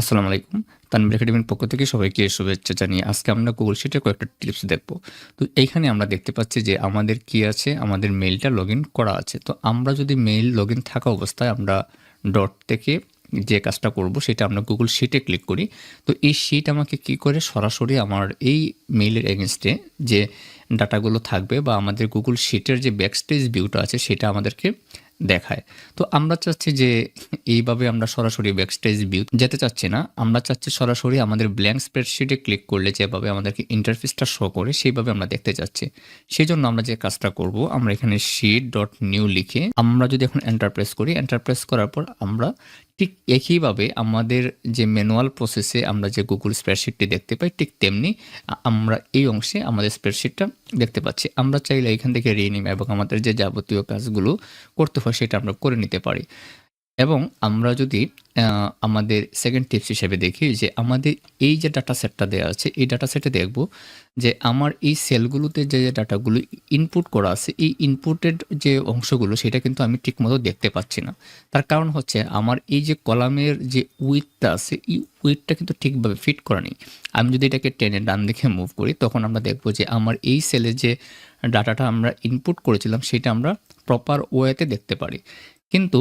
আসসালামু আলাইকুম। তানবির একাডেমির পক্ষ থেকে সবাইকে শুভেচ্ছা জানিয়ে আজকে আমরা গুগল শিটে কয়েকটা টিপস দেখব। তো এইখানে আমরা দেখতে পাচ্ছি যে আমাদের কি আছে, আমাদের মেইলটা লগ করা আছে। তো আমরা যদি মেইল লগ থাকা অবস্থায় আমরা ডট থেকে যে কাজটা করব সেটা আমরা গুগল শিটে ক্লিক করি। তো এই শিট আমাকে কি করে সরাসরি আমার এই মেইলের এগেনস্টে যে ডাটাগুলো থাকবে বা আমাদের গুগল শিটের যে ব্যাকস্টেজ ভিউটা আছে সেটা আমাদেরকে দেখায়। তো আমরা চাচ্ছি যে এইভাবে আমরা সরাসরি ব্যাকস্টেজ ভিউ যেতে চাচ্ছি না, আমরা চাচ্ছি সরাসরি আমাদের ব্ল্যাঙ্ক স্প্রেডশিটে ক্লিক করলে যেভাবে আমাদেরকে ইন্টারফেসটা শো করে, সেইভাবে আমরা দেখতে চাচ্ছি। সেই জন্য আমরা যে কাজটা করব, আমরা এখানে শিট ডট নিউ লিখে আমরা যদি এখন এন্টারপ্রেস করি এন্টারপ্রেস করার পর আমরা ঠিক একইভাবে আমাদের যে ম্যানুয়াল প্রসেসে আমরা যে গুগল স্প্রেডশিটটি দেখতে পাই, ঠিক তেমনি আমরা এই অংশে আমাদের স্প্রেডশিটটা দেখতে পাচ্ছি। আমরা চাইলে এখান থেকে রিনিম এবং আমাদের যে যাবতীয় কাজগুলো করতে হয় সেটা আমরা করে নিতে পারি। এবং আমরা যদি আমাদের সেকেন্ড টিপস হিসেবে দেখি যে আমাদের এই যে ডাটা সেটটা দেওয়া আছে, এই ডাটা সেটে দেখব যে আমার এই সেলগুলোতে যে যে ডাটাগুলো ইনপুট করা আছে, এই ইনপুটেড যে অংশগুলো সেটা কিন্তু আমি ঠিকমতো দেখতে পাচ্ছি না। তার কারণ হচ্ছে আমার এই যে কলামের যে উইথটা আছে, এই উইথটা কিন্তু ঠিকভাবে ফিট করা নেই। আমি যদি এটাকে টেনে ডান দিকে মুভ করি, তখন আমরা দেখব যে আমার এই সেলে যে ডাটাটা আমরা ইনপুট করেছিলাম, সেটা আমরা প্রপার ওয়েতে দেখতে পারি। কিন্তু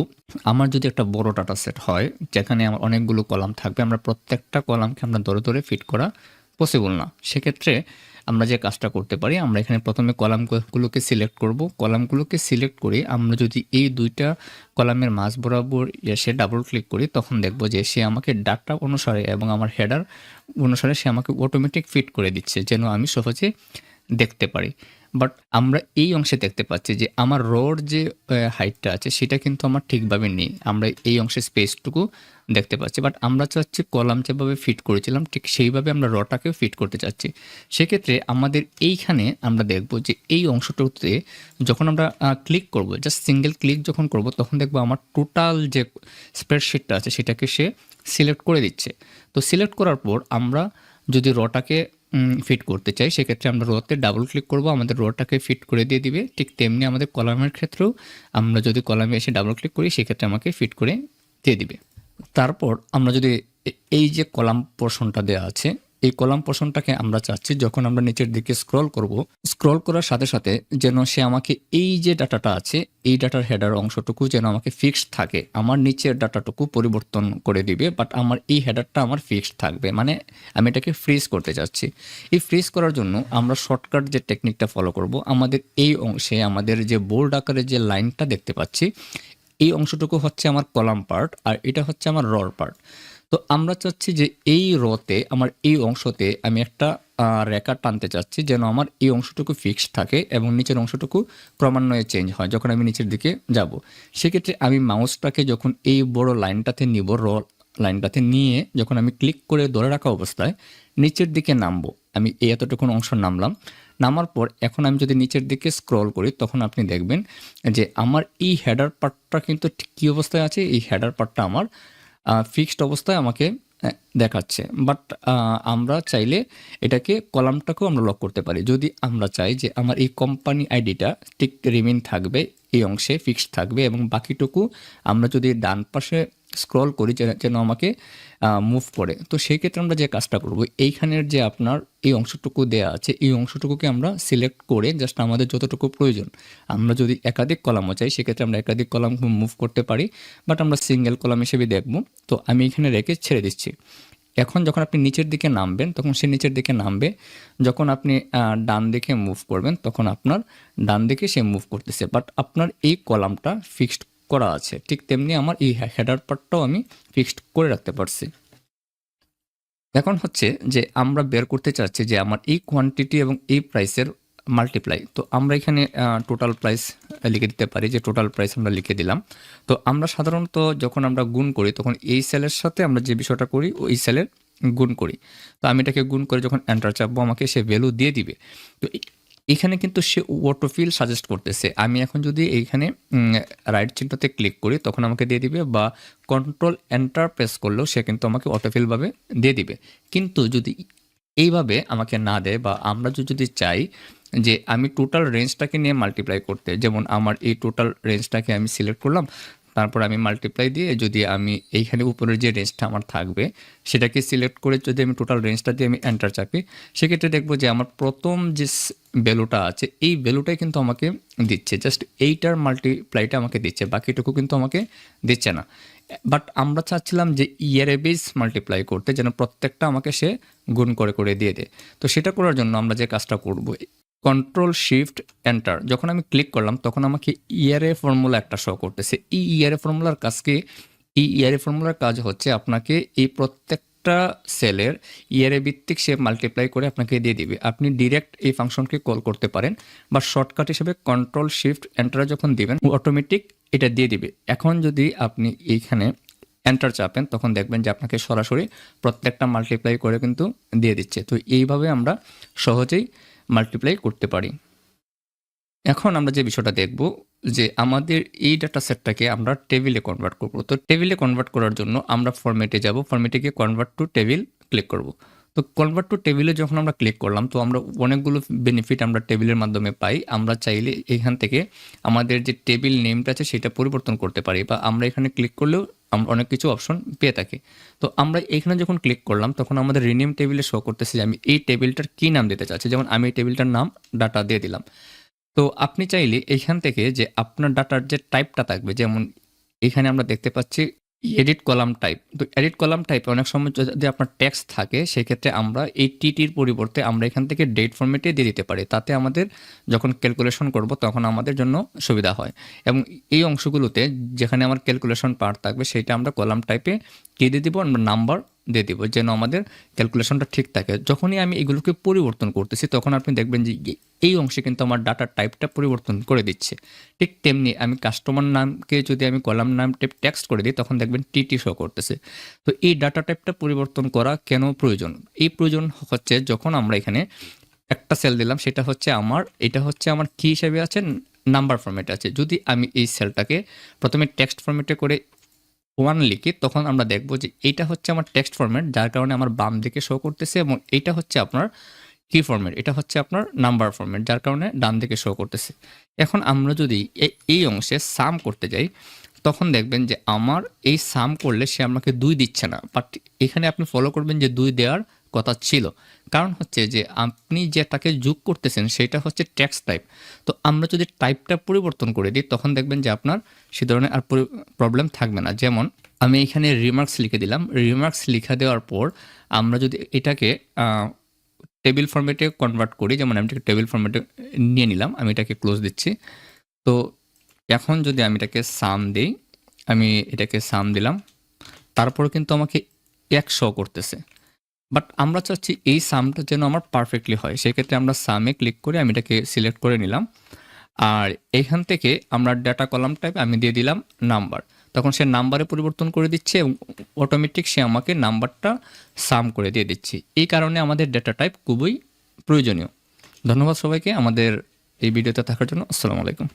আমার যদি একটা বড় ডাটা সেট হয়, যেখানে আমার অনেকগুলো কলাম থাকবে, আমরা প্রত্যেকটা কলামকে আমরা ধরে ধরে ফিট করা পসিবল না। সেক্ষেত্রে আমরা যে কাজটা করতে পারি, আমরা এখানে প্রথমে কলামগুলোকে সিলেক্ট করব। কলামগুলোকে সিলেক্ট করে আমরা যদি এই দুইটা কলামের মাঝ বরাবর এসে ডাবল ক্লিক করি, তখন দেখব যে সে আমাকে ডাটা অনুসারে এবং আমার হেডার অনুসারে সে আমাকে অটোমেটিক ফিট করে দিচ্ছে, যেন আমি সহজে দেখতে পারি। বাট আমরা এই অংশে দেখতে পাচ্ছি যে আমার রোড যে হাইটটা আছে, সেটা কিন্তু আমার ঠিকভাবে নেই। আমরা এই অংশে স্পেসটুকু দেখতে পাচ্ছি। বাট আমরা চাচ্ছি কলাম যেভাবে ফিট করেছিলাম, ঠিক সেইভাবে আমরা রটাকেও ফিট করতে চাচ্ছি। সেক্ষেত্রে আমাদের এইখানে আমরা দেখব যে এই অংশটুকুতে যখন আমরা ক্লিক করব জাস্ট সিঙ্গেল ক্লিক যখন করব, তখন দেখব আমার টোটাল যে স্প্রেডশিটটা আছে, সেটাকে সে সিলেক্ট করে দিচ্ছে। তো সিলেক্ট করার পর আমরা যদি রটাকে ফিট করতে চাই, সেক্ষেত্রে আমরা রোতে ডাবল ক্লিক করব, আমাদের রোটাকে ফিট করে দিয়ে দিবে। ঠিক তেমনি আমাদের কলামের ক্ষেত্রেও আমরা যদি কলামে এসে ডাবল ক্লিক করি, সেক্ষেত্রে আমাকে ফিট করে দিয়ে দিবে। তারপর আমরা যদি এই যে কলাম পোর্শনটা দেওয়া আছে এই কলাম পোর্শনটাকে আমরা চাচ্ছি, যখন আমরা নিচের দিকে স্ক্রল করব স্ক্রল করার সাথে সাথে যেন সে আমাকে এই যে ডাটাটা আছে, এই ডাটার হেডার অংশটুকু যেন আমাকে ফিক্সড থাকে, আমার নিচের ডাটাটুকু পরিবর্তন করে দিবে বাট আমার এই হেডারটা আমার ফিক্সড থাকবে। মানে আমি এটাকে ফ্রিজ করতে চাচ্ছি। এই ফ্রিজ করার জন্য আমরা শর্টকাট যে টেকনিকটা ফলো করব, আমাদের এই অংশে আমাদের যে বোল্ড আকারের যে লাইনটা দেখতে পাচ্ছি, এই অংশটুকু হচ্ছে আমার কলাম পার্ট আর এটা হচ্ছে আমার রর পার্ট তো আমরা চাচ্ছি যে এই রতে, আমার এই অংশতে আমি একটা রেখা টানতে চাচ্ছি যেন আমার এই অংশটুকু ফিক্সড থাকে এবং নিচের অংশটুকু ক্রমান্বয়ে চেঞ্জ হয় যখন আমি নিচের দিকে যাব। সেক্ষেত্রে আমি মাউসটাকে যখন এই বড় লাইনটাতে নিব, র লাইনটাতে নিয়ে যখন আমি ক্লিক করে ধরে রাখা অবস্থায় নিচের দিকে নামবো। আমি এই এতটুকুন অংশ নামলাম। নামার পর এখন আমি যদি নিচের দিকে স্ক্রল করি, তখন আপনি দেখবেন যে আমার এই হেডার পার্টটা কিন্তু কী অবস্থায় আছে? এই হেডার পার্টটা আমার ফিক্সড অবস্থায় আমাকে দেখাচ্ছে। বাট আমরা চাইলে এটাকে কলামটাকেও আমরা লক করতে পারি। যদি আমরা চাই যে আমার এই কোম্পানি আইডিটা ঠিক রিমেন থাকবে, এই অংশে ফিক্সড থাকবে এবং বাকিটুকু আমরা যদি ডান পাশে স্ক্রল করি যেন- আমাকে মুভ করে। তো সেই ক্ষেত্রে আমরা যে কাজটা করব, এইখানের যে আপনার এই অংশটুকু দেয়া আছে, এই অংশটুকুকে আমরা সিলেক্ট করে জাস্ট আমাদের যতটুকু প্রয়োজন, আমরা যদি একাধিক কলামও চাই, সেক্ষেত্রে আমরা একাধিক কলাম মুভ করতে পারি বাট আমরা সিঙ্গেল কলাম হিসেবে দেখব। তো আমি এখানে রেখে ছেড়ে দিচ্ছি। এখন যখন আপনি নিচের দিকে নামবেন, তখন সে নিচের দিকে নামবে। যখন আপনি ডান দিকে মুভ করবেন, তখন আপনার ডান দিকে সে মুভ করতেছে। বাট আপনার এই কলামটা ফিক্সড করা আছে। ঠিক তেমনি আমার এই হেডার পার্টটাও আমি ফিক্সড করে রাখতে পারছি। এখন হচ্ছে যে আমরা বের করতে চাচ্ছি যে আমার এই কোয়ান্টিটি এবং এই প্রাইসের মাল্টিপ্লাই তো আমরা এখানে টোটাল প্রাইস লিখে দিতে পারি যে টোটাল প্রাইস আমরা লিখে দিলাম। তো আমরা সাধারণত যখন আমরা গুণ করি তখন এই সেলের সাথে আমরা যে বিষয়টা করি ওই সেলের গুণ করি। তো আমি এটাকে গুণ করে যখন এন্টার চাপবো আমাকে সে ভ্যালু দিয়ে দিবে। তো এখানে কিন্তু সে অটোফিল সাজেস্ট করতেছে। আমি এখন যদি এইখানে রাইট চিহ্নতে ক্লিক করি, তখন আমাকে দিয়ে দিবে বা কন্ট্রোল এন্টার প্রেস করলেও সে কিন্তু আমাকে অটোফিলভাবে দিয়ে দিবে। কিন্তু যদি এইভাবে আমাকে না দেয় বা আমরা যদি চাই যে আমি টোটাল রেঞ্জটাকে নিয়ে মাল্টিপ্লাই করতে, যেমন আমার এই টোটাল রেঞ্জটাকে আমি সিলেক্ট করলাম তারপর আমি মাল্টিপ্লাই দিয়ে যদি আমি এইখানে উপরের যে রেঞ্জটা আমার থাকবে, সেটাকে সিলেক্ট করে যদি আমি টোটাল রেঞ্জটা দিয়ে আমি এন্টার চাপি, সেক্ষেত্রে দেখব যে আমার প্রথম যে ভ্যালুটা আছে, এই ভ্যালুটাই কিন্তু আমাকে দিচ্ছে। জাস্ট এইটার মাল্টিপ্লাইটা আমাকে দিচ্ছে, বাকিটুকু কিন্তু আমাকে দিচ্ছে না। বাট আমরা চাচ্ছিলাম যে ইয়ারে বেস মাল্টিপ্লাই করতে যেন প্রত্যেকটা আমাকে সে গুণ করে করে দিয়ে দেয়। তো সেটা করার জন্য আমরা যে কাজটা করব কন্ট্রোল শিফট এন্টার যখন আমি ক্লিক করলাম, তখন আমাকে ইয়ারে ফর্মুলা একটা শো করতেছে। এই ইয়ারে ফর্মুলার কাজ কি এই ইয়ারে ফর্মুলার কাজ হচ্ছে আপনাকে এই প্রত্যেকটা সেলের ইয়ারে ভিত্তিক সে মাল্টিপ্লাই করে আপনাকে দিয়ে দিবে। আপনি ডিরেক্ট এই ফাংশনকে কল করতে পারেন বা শর্টকাট হিসেবে কন্ট্রোল শিফট এন্টার যখন দিবেন অটোমেটিক এটা দিয়ে দিবে। এখন যদি আপনি এইখানে এন্টার চাপেন, তখন দেখবেন যে আপনাকে সরাসরি প্রত্যেকটা মাল্টিপ্লাই করে কিন্তু দিয়ে দিচ্ছে। তো এইভাবে আমরা সহজেই মাল্টিপ্লাই করতে পারি। এখন আমরা যে বিষয়টা দেখব যে আমাদের এই ডাটা সেটটাকে আমরা টেবিলে কনভার্ট করব। তো টেবিলে কনভার্ট করার জন্য আমরা ফরম্যাটে যাব। ফরম্যাটে গিয়ে কনভার্ট টু টেবিল ক্লিক করব। তো কনভার্ট টু টেবিলে যখন আমরা ক্লিক করলাম, তো আমরা অনেকগুলো বেনিফিট আমরা টেবিলের মাধ্যমে পাই। আমরা চাইলে এখান থেকে আমাদের যে টেবিল নেমটা আছে, সেটা পরিবর্তন করতে পারি বা আমরা এখানে ক্লিক করলেও আমরা অনেক কিছু অপশন পেয়ে থাকি। তো আমরা এখানে যখন ক্লিক করলাম, তখন আমাদের রিনেম টেবিলে শো করতেছে যে আমি এই টেবিলটার কী নাম দিতে চাচ্ছি। যেমন আমি এই টেবিলটার নাম ডাটা দিয়ে দিলাম। তো আপনি চাইলে এখান থেকে যে আপনার ডাটার যে টাইপটা থাকবে, যেমন এখানে আমরা দেখতে পাচ্ছি এডিট কলাম টাইপ তো এডিট কলাম টাইপে অনেক সময় যদি আপনার ট্যাক্স থাকে, সেক্ষেত্রে আমরা এই টিটির পরিবর্তে আমরা এখান থেকে ডেট ফর্মেটে দিয়ে দিতে পারি। তাতে আমাদের যখন ক্যালকুলেশন করব, তখন আমাদের জন্য সুবিধা হয়। এবং এই অংশগুলোতে যেখানে আমার ক্যালকুলেশন পার্ট থাকবে, সেটা আমরা কলাম টাইপে কী দিয়ে দিব, আমরা নাম্বার দিয়ে দিব, যেন আমাদের ক্যালকুলেশনটা ঠিক থাকে। যখনই আমি এগুলোকে পরিবর্তন করতেছি, তখন আপনি দেখবেন যে এই অংশে কিন্তু আমার ডাটার টাইপটা পরিবর্তন করে দিচ্ছে। ঠিক তেমনি আমি কাস্টমার নামকে যদি আমি কলাম নাম টাইপ টেক্সট করে দিই, তখন দেখবেন টিটি শো করতেছে। তো এই ডাটা টাইপটা পরিবর্তন করা কেন প্রয়োজন? এই প্রয়োজন হচ্ছে যখন আমরা এখানে একটা সেল দিলাম, সেটা হচ্ছে আমার, এটা হচ্ছে আমার কি হিসেবে আছে? নাম্বার ফর্মেটে আছে। যদি আমি এই সেলটাকে প্রথমে টেক্সট ফর্মেটে করে ওয়ান লিখি তখন আমরা দেখব যে এইটা হচ্ছে আমার টেক্সট ফরম্যাট যার কারণে আমার বাম দিকে শো করতেছে এবং এইটা হচ্ছে আপনার কি ফরম্যাট এটা হচ্ছে আপনার নাম্বার ফরম্যাট যার কারণে ডান দিকে শো করতেছে। এখন আমরা যদি এই অংশে সাম করতে যাই, তখন দেখবেন যে আমার এই সাম করলে সে আমাকে দুই দিচ্ছে না বাট এখানে আপনি ফলো করবেন যে দুই দেওয়ার কথা ছিল। কারণ হচ্ছে যে, আপনি যেটাকে যোগ করতেছেন, সেটা হচ্ছে ট্যাক্স টাইপ তো আমরা যদি টাইপটা পরিবর্তন করে দিই, তখন দেখবেন যে আপনার সে ধরনের আর প্রবলেম থাকবে না। যেমন, আমি এখানে রিমার্কস লিখে দিলাম। রিমার্কস লিখে দেওয়ার পর আমরা যদি এটাকে টেবিল ফর্মেটে কনভার্ট করি, যেমন আমি এটাকে টেবিল ফর্মেটে নিয়ে নিলাম, আমি এটাকে ক্লোজ দিচ্ছি। তো এখন যদি আমি এটাকে সাম দিই, আমি এটাকে সাম দিলাম, তারপর কিন্তু আমাকে এক শো করতেছে। বাট আমরা চাচ্ছি এই সামটা যেন আমার পারফেক্টলি হয়। সেক্ষেত্রে আমরা সামে ক্লিক করে আমি এটাকে সিলেক্ট করে নিলাম। আর এখান থেকে আমরা ডাটা কলাম টাইপ আমি দিয়ে দিলাম নাম্বার তখন সে নাম্বারে পরিবর্তন করে দিচ্ছে এবং অটোমেটিক সে আমাকে নাম্বারটা সাম করে দিয়ে দিচ্ছে। এই কারণে আমাদের ডেটা টাইপ খুবই প্রয়োজনীয়। ধন্যবাদ সবাইকে আমাদের এই ভিডিওতে থাকার জন্য। আসসালামু আলাইকুম।